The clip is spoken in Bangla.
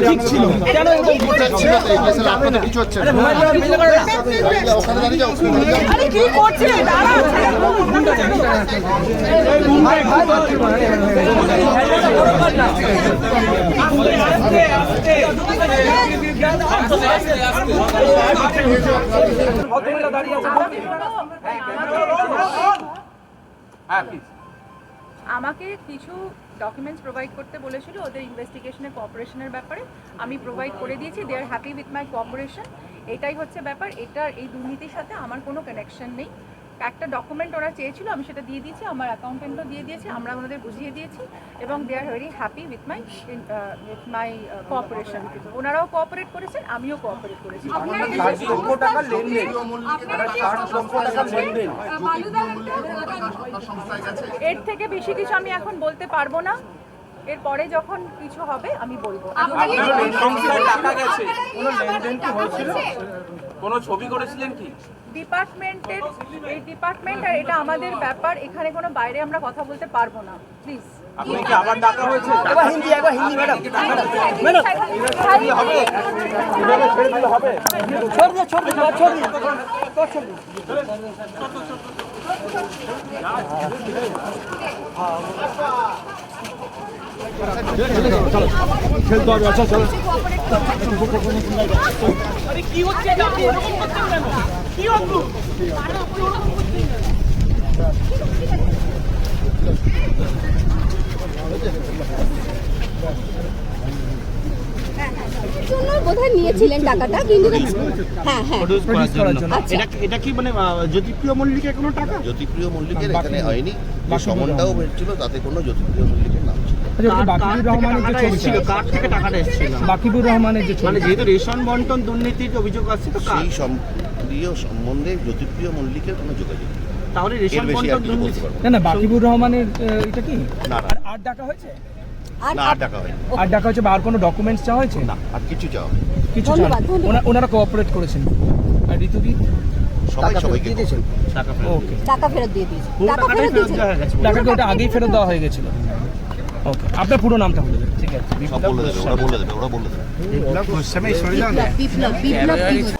ঠিক ছিল কিছু হচ্ছে ওখানে দাঁড়িয়ে আমাকে কিছু ডকুমেন্টস প্রোভাইড করতে বলেছিল ওদের ইনভেস্টিগেশনের কোঅপারেশনের ব্যাপারে। আমি প্রোভাইড করে দিয়েছি they are happy with my cooperation এটাই হচ্ছে ব্যাপার, এটার এই দুর্নীতির সাথে আমার কোনো কানেকশন নেই। একটা ডকুমেন্ট ওরা চেয়েছিল আমি সেটা দিয়ে দিয়েছি আমার অ্যাকাউন্টেন্টও দিয়ে দিয়েছি আমরা ওনাদের বুঝিয়ে দিয়েছি এবং they are very happy with my with my cooperation ওনারাও কোঅপারেট করেছেন আমিও কোঅপারেট করেছি এর থেকে বেশি কিছু আমি এখন বলতে পারব না এরপরে যখন কিছু হবে আমি বলব। সংস্থায় টাকা গেছে। কোনো লেনদেন কি হয়েছিল? কোনো ছবি করেছিলেন কি? ডিপার্টমেন্টের এই ডিপার্টমেন্ট আর এটা আমাদের ব্যাপার এখানে কোনো বাইরে আমরা কথা বলতে পারব না। প্লিজ আপনি কি আবার ডাকা হয়েছে? হিন্দি একবার হিন্দি ম্যাডাম জন্য বোধহয় নিয়েছিলেন টাকাটা কিন্তু হ্যাঁ এটা এটা কি মানে জ্যোতিপ্রিয় মল্লিকের কোনো টাকা? জ্যোতিপ্রিয় মল্লিকের এখানে হয়নি। যে সমনটাও হয়েছিল তাতে কোনো জ্যোতিপ্রিয় মল্লিকের নাম ছিল বাকিবুর রহমানের যে ছবি কার থেকে টাকাটা এসেছিল? বাকিবুর রহমানের যে মানে যেহেতু রেশন বন্টন দুর্নীতির অভিযোগ আছে তো সেই সম্প্রিয় সম্বন্ধে জ্যোতিপ্রিয় মল্লিকের কোনো যোগাযোগ তাহলে রেশন আর বন্টন দুর্নীতি না। না না বাকিবুর রহমানের এটা কি? না না। আর আর ডাকা হয়েছে? না আর ডাকা হয়নি। আর ডাকা হয়েছে বা আর কোনো ডকুমেন্টস চাওয়া হয়েছে? না আর কিছু কিছু চাওয়া-। ওনা- ওনারা কোঅপারেট করেছেন। আর ঋতুদি? সবাই সবাইকে টাকা ফেরত ওকে টাকা ফেরত দিয়ে দিয়েছে টাকা ফেরত দিয়েছে টাকাটা ওটা আগেই ফেরত দেওয়া হয়ে গেছিল। ওকে আপনার পুরো নামটা বলে দেবেন। ঠিক আছে সব বলে দেবে ওরা বলে দেবে ওরা বলে দেবে। বিপ্লব বিপ্লব